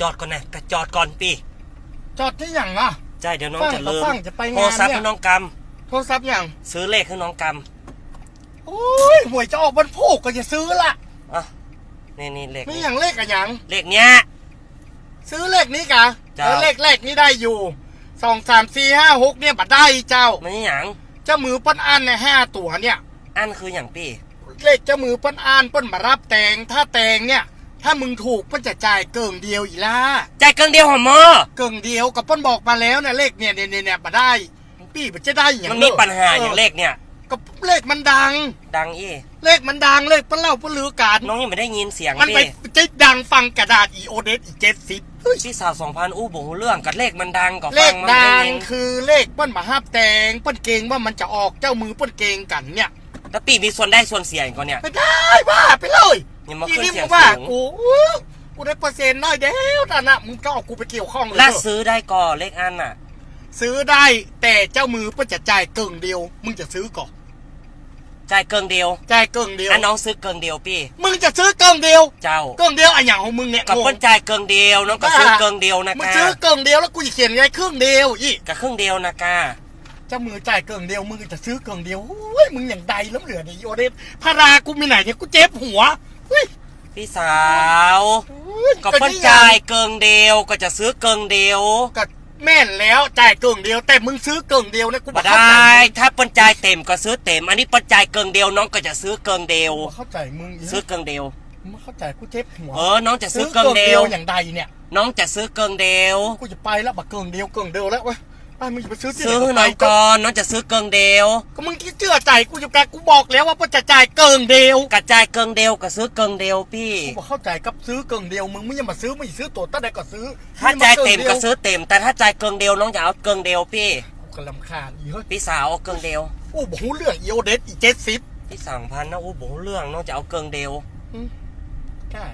จอดก่อนนะกะจอดก่อนปีจอดที่อย่างอะ ใช่เดี๋ยวน้องฟังจะลืมก็ฟังจะไปงานโทรศัพท์เนี่ยให้น้องกโทรศัพท์อย่างำซื้อเลขให้น้องกโอ้ยหวยจะออกวันพูกก็จะซื้อละำอะนี่นี่เลขนี่นี้อย่างเลขอะอย่าง เลขเนี้ย ซื้อเลขนี้กะเจ้าเออเลขเลขนี้ได้อยู่สองสามสี่ห้าหกเนี่ยบัดได้เจ้า มันนี่หยังเจ้ามือเปิ้นอ่านในห้าตัวเนี่ย อันคืออย่างปีเลขเจ้ามือเปิ้นอ่านเปิ้นมารับแตงถ้าแตงเนี่ย ถ้ามึงถูกเปิ้นจะจ่ายเกิงเดียวอีล่าใจายเกินเดียวหอมอเกิงเดียวกับเปิ้นบอกมาแล้วเนี่ยเลขเนี่ยเนี่ยเนี่ยเนี่ยบัดได้พี่มันจะได้อย่างมันมีเด้ปัญหาอย่างเลขเนี่ยก็เลขมันดัง ดังอีเลขมันดังเลขเปิ้นเล่าเปิ้นลือกันน้องยังไม่ได้ยินเสียงมันไปพี่จะดังฟังกระดาษอีโอเดสอีเจ็ดสิบพี่สาวสองพันอู้บอกเรื่องกับเลขมันดังกับเลฟัขงมันดัไม่งยินคือเลขเปิ้นมาห้าบแตงเปิ้นเกรงว่ามันจะออกเจ้ามือเปิ้นเกรงกันเนี่ยแล้วปีมีส่วนได้ส่วนเสียอีกก่อนเนี่ยไม่ได้ว่าไปเลยอ ย่ามาทีขึ้นนี้เสียมึงงว่าสูงกูอู้กูได้เปอร์เซ็นต์น้อยเดียวแต่นะมึงก็เอากูไปเกี่ยวข้องเลยแล้วเถอะซื้อได้ก่อเลขอันน่ะ ซื้อได้แต่เจ้ามือเปิ้นจะจ่ายเกิงเดียว มึงจะซื้อก่อนจ่ายเกินเดียวจ่ายเกิงเดียวอันน้องซื้อเกินเดียวพี่ มึงจะซื้อเกิงเดียวเจ้าเกิงเดียวอะอย่างของมึงเนี่ยกับงงเปิ้นจ่ายเกินเดียวน้องก็ซื้อเกินเดียวนะมึงกาซื้อเกิงเดียวแล้วกูจะเขียนไงครึ่งเดียวอีกับครึ่งเดียวนะกาเจ้ามือจ่ายเกิงเดียวมึงจะซื้อเกิงเดียวโอ้ยมึงอย่างใดแล้วเหลือเนี่ยอีโอเดสพารากูมีไหนเนี่ยกูเจ็บหัวเฮ้ยพี่สาว ก็เปิ้นนี่ไงจ่ายเกินเดียวก็จะซื้อเกินเดียวก็แม่นแล้วจ่ายเกิงเดียว แต่มึงซื้อเกิงเดียวนะกูบ่เข้าได้ใจถ้าเปิ้นจ่ายเต็มก็ซื้อเต็ม อันนี้เปิ้นจ่ายเกินเดียวน้องก็จะซื้อเกินเดียวกูเข้าใจมึงอีซื้อเกินเดียวมึงเข้าใจกูเจ็บหัวเออน้องจะซื้อเกินเดียวอย่างใดเนี่ย น้องจะซื้อเกินเดียวกูจะไปแล้วบักเกิงเดียวเกิงเดียวแล้วเว้ย ไปมึงจะไปซื้อที่ไหนซื้อก็ให้ไปน้องก่อนน้องจะซื้อเกินเดียว ก็มึงคิดเชื่อใจกูอยู่แกกูบอกแล้วว่ามึงจะจ่ายเกิงเดียวกระจายเกินเดียวก็ซื้อเกินเดียวพี่กูบอกเข้าใจกับซื้อเกิงเดียวมึงไม่ยังมาซื้อไม่ซื้อตัวตั้งแต่ก็ซื้อถ้าจ่ายเต็มงก็ซื้อเต็ม แต่ถ้าจ่ายเกินเดียวน้องจะเอาเกินเดียวพี่กูกำลังคาญอีเฮ้ยพี่สาวเอาเกินเดียวโอ้บอกหูเรื่องอีโอเดสอีเจ็ดสิบพี่สั่งพันนะอู้บอกเรื่องน้องจะเอาเกินเดียวได้